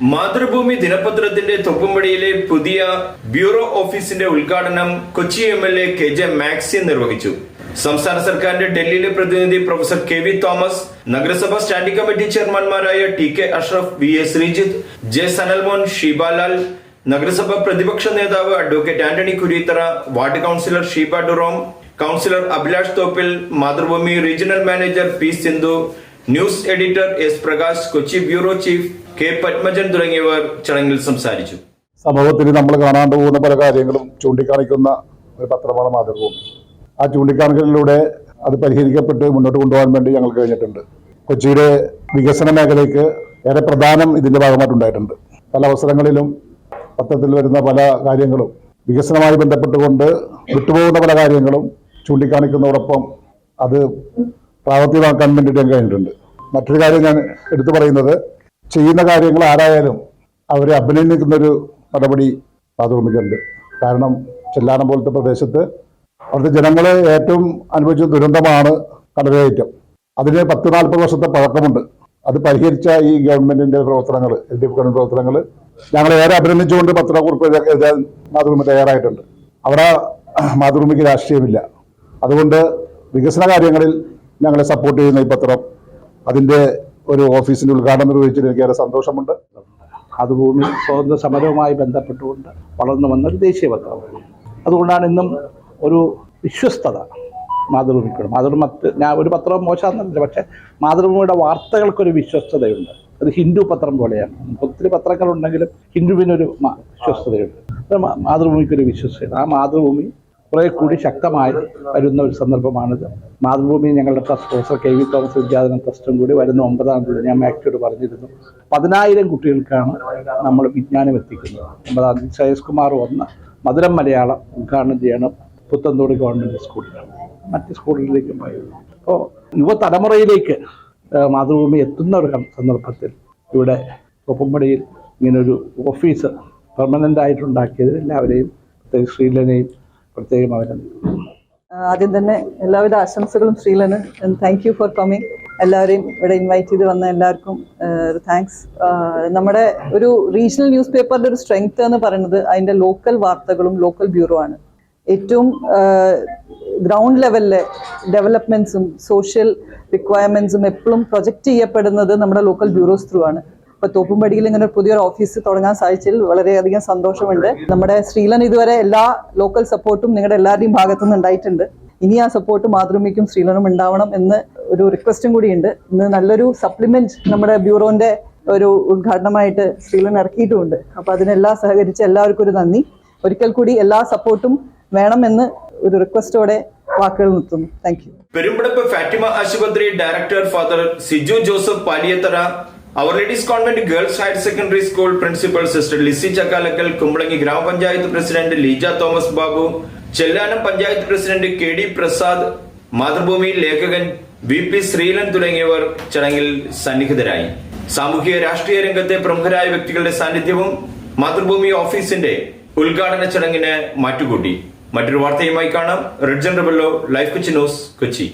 മാതൃഭൂമി ദിനപത്രത്തിന്റെ തൊപ്പുംപടിയിലെ പുതിയ ബ്യൂറോ ഓഫീസിന്റെ ഉദ്ഘാടനം Kochi M L A K J Maxy നിർവഹിച്ചു. സംസ്ഥാന സർക്കാരിന്റെ ഡൽഹിയിലെ പ്രതിനിധി പ്രൊഫസർ കെ വി തോമസ് നഗരസഭ standing committee ചെയർമാൻമാരായ T K Ashraf V A Sreejith J Sanalmon Sheebalal നഗരസഭ പ്രതിപക്ഷ നേതാവ് advocate Antony Kureethara ward councillor Sheeba Durom councillor Abhilash Thoppil Mathrubhumi regional manager P Sindhu news editor S Prakash Kochi bureau chief K Padmajan തുടങ്ങിയവർ ചടങ്ങിൽ സംസാരിച്ചു. സമൂഹത്തിൽ നമ്മൾ കാണാണ്ട് പോകുന്ന പല കാര്യങ്ങളും ചൂണ്ടിക്കാണിക്കുന്ന ഒരു പത്രമാണ് മാതൃഭൂമി. ആ ചൂണ്ടിക്കാണിക്കലിലൂടെ അത് പരിഹരിക്കപ്പെട്ട് മുന്നോട്ട് കൊണ്ടുപോകാൻ വേണ്ടി ഞങ്ങൾ കഴിഞ്ഞിട്ടുണ്ട്. കൊച്ചിയുടെ വികസന മേഖലയ്ക്ക് ഏറെ പ്രധാനം ഇതിന്റെ ഭാഗമായിട്ടുണ്ടായിട്ടുണ്ട്. പല അവസരങ്ങളിലും പത്രത്തിൽ വരുന്ന പല കാര്യങ്ങളും വികസനമായി ബന്ധപ്പെട്ടുകൊണ്ട് വിട്ടുപോകുന്ന പല കാര്യങ്ങളും ചൂണ്ടിക്കാണിക്കുന്നതോടൊപ്പം അത് പ്രാവർത്തികമാക്കാൻ വേണ്ടിയിട്ട് ഞാൻ കഴിഞ്ഞിട്ടുണ്ട്. മറ്റൊരു കാര്യം ഞാൻ എടുത്തു പറയുന്നത് ചെയ്യുന്ന കാര്യങ്ങൾ ആരായാലും അവരെ അഭിനന്ദിക്കുന്ന ഒരു നടപടി മാതൃഭൂമിക്കുണ്ട് കാരണം ചെല്ലാനം പോലത്തെ പ്രദേശത്ത് അവിടുത്തെ ജനങ്ങൾ ഏറ്റവും അനുഭവിച്ച ദുരന്തമാണ് കടലേറ്റം അതിന് പത്ത് നാൽപ്പത് വർഷത്തെ പഴക്കമുണ്ട്. അത് പരിഹരിച്ച ഈ ഗവൺമെന്റിന്റെ പ്രവർത്തനങ്ങൾ എൽ ഡി എഫ് ഗവൺമെന്റ് പ്രവർത്തനങ്ങൾ ഞങ്ങൾ ഏറെ അഭിനന്ദിച്ചുകൊണ്ട് പത്രക്കുറിപ്പ് എഴുതാൻ- മാതൃഭൂമി തയ്യാറായിട്ടുണ്ട്. അവിടെ മാതൃഭൂമിക്ക് രാഷ്ട്രീയമില്ല. അതുകൊണ്ട് വികസന കാര്യങ്ങളിൽ ഞങ്ങളെ സപ്പോർട്ട് ചെയ്യുന്ന ഈ പത്രം അതിന്റെ ഒരു ഓഫീസിന്റെ ഉദ്ഘാടനം നിർവഹിച്ചതിൽ എനിക്ക് ഏറെ സന്തോഷമുണ്ട്. ഭൂമി സ്വാതന്ത്ര്യ സമരവുമായി ബന്ധപ്പെട്ടുകൊണ്ട് വളർന്നു വന്ന ഒരു ദേശീയ പത്രമാണ് അതുകൊണ്ടാണ് ഇന്നും ഒരു വിശ്വസ്തത മാതൃഭൂമിക്കുണ്ട്. മാതൃഭൂമി ഞാൻ ഒരു പത്രം മോശമാണെന്നില്ല പക്ഷേ മാതൃഭൂമിയുടെ വാർത്തകൾക്കൊരു വിശ്വസ്തതയുണ്ട്. അത് ഹിന്ദു പത്രം പോലെയാണ്. ഒത്തിരി പത്രങ്ങളുണ്ടെങ്കിലും ഹിന്ദുവിനൊരു വിശ്വസ്തതയുണ്ട്. അത് മാതൃഭൂമിക്കൊരു വിശ്വസ്തത ആ മാതൃഭൂമി കുറെ കൂടി ശക്തമായി വരുന്ന ഒരു സന്ദർഭമാണിത് മാതൃഭൂമി ഞങ്ങളുടെ trust professor K V Thomas Vidyadhana ട്രസ്റ്റും കൂടി വരുന്ന ഒമ്പതാം തീയതി ഞാൻ മാക്സിയോട് പറഞ്ഞിരുന്നു. പതിനായിരം കുട്ടികൾക്കാണ് നമ്മൾ വിജ്ഞാനം എത്തിക്കുന്നത്. ഒമ്പതാം തീയതി ശ്രേയസ് കുമാർ വന്ന് മധുരം മലയാളം ഉദ്ഘാടനം ചെയ്യണം പുത്തന്തോട് ഗവൺമെന്റ് സ്കൂളിലാണ് മറ്റ് സ്കൂളുകളിലേക്കും പോയത് അപ്പോൾ യുവതലമുറയിലേക്ക് മാതൃഭൂമി എത്തുന്ന ഒരു സന്ദർഭത്തിൽ ഇവിടെ കൊപ്പമ്പടിയിൽ ഇങ്ങനൊരു ഓഫീസ് പെർമനന്റ് ആയിട്ടുണ്ടാക്കിയതിൽ എല്ലാവരെയും ശ്രീലനെയും പ്രത്യേകം അഭിനന്ദിക്കുന്നു ആദ്യം തന്നെ എല്ലാവിധ ആശംസകളും ശ്രീലന്. താങ്ക് യു ഫോർ കമ്മിങ് എല്ലാവരെയും ഇവിടെ ഇൻവൈറ്റ് ചെയ്ത് വന്ന എല്ലാവർക്കും താങ്ക്സ് നമ്മുടെ ഒരു റീജിയണൽ ന്യൂസ് പേപ്പറിന്റെ ഒരു സ്ട്രെങ്ത് എന്ന് പറയുന്നത് അതിന്റെ ലോക്കൽ വാർത്തകളും ലോക്കൽ ബ്യൂറോ ആണ്. ഏറ്റവും ഗ്രൗണ്ട് ലെവലിലെ ഡെവലപ്മെന്റ്സും സോഷ്യൽ റിക്വയർമെന്റ്സും എപ്പോഴും പ്രൊജക്റ്റ് ചെയ്യപ്പെടുന്നത് നമ്മുടെ ലോക്കൽ ബ്യൂറോസ് ത്രൂ ആണ്. ഇപ്പൊ തോപ്പുംപടിയിൽ ഇങ്ങനെ പുതിയൊരു ഓഫീസ് തുടങ്ങാൻ സാധിച്ചതിൽ വളരെയധികം സന്തോഷമുണ്ട്. നമ്മുടെ ശ്രീലൻ ഇതുവരെ എല്ലാ ലോക്കൽ സപ്പോർട്ടും നിങ്ങളുടെ എല്ലാവരുടെയും ഭാഗത്തു നിന്ന് ഉണ്ടായിട്ടുണ്ട്. ഇനി ആ സപ്പോർട്ട് മാതൃമിക്കും ശ്രീലനും ഉണ്ടാവണം എന്ന് ഒരു റിക്വസ്റ്റും കൂടിയുണ്ട്. ഇന്ന് നല്ലൊരു സപ്ലിമെന്റ് നമ്മുടെ ബ്യൂറോന്റെ ഒരു ഉദ്ഘാടനമായിട്ട് ശ്രീലൻ ഇറക്കിയിട്ടുമുണ്ട് അപ്പൊ അതിനെല്ലാം സഹകരിച്ച് എല്ലാവർക്കും ഒരു നന്ദി. ഒരിക്കൽ കൂടി എല്ലാ സപ്പോർട്ടും വേണമെന്ന് ഒരു റിക്വസ്റ്റോടെ വാക്കുകൾ നിർത്തുന്നു. താങ്ക് യു പെരുമ്പടപ്പ് ഫാറ്റിമ ആശുപത്രി director father Siju Joseph Paliyathara our ladies convent girls higher secondary school principal sister Lizy Chakkalakkal Kumbalanghi ഗ്രാമപഞ്ചായത്ത് president Leeja Thomas Babu Chellanam panchayat president K D Prasad Mathrubhumi ലേഖകൻ വി പി ശ്രീലൻ തുടങ്ങിയവർ ചടങ്ങിൽ സന്നിഹിതരായി. സാമൂഹിക രാഷ്ട്രീയ രംഗത്തെ പ്രമുഖരായ വ്യക്തികളുടെ സാന്നിധ്യവും മാതൃഭൂമി ഓഫീസിന്റെ ഉദ്ഘാടന ചടങ്ങിന് മാറ്റുകൂട്ടി. മറ്റൊരു വാർത്തയുമായി കാണാം. Ridjan Rebello life Kochi news Kochi.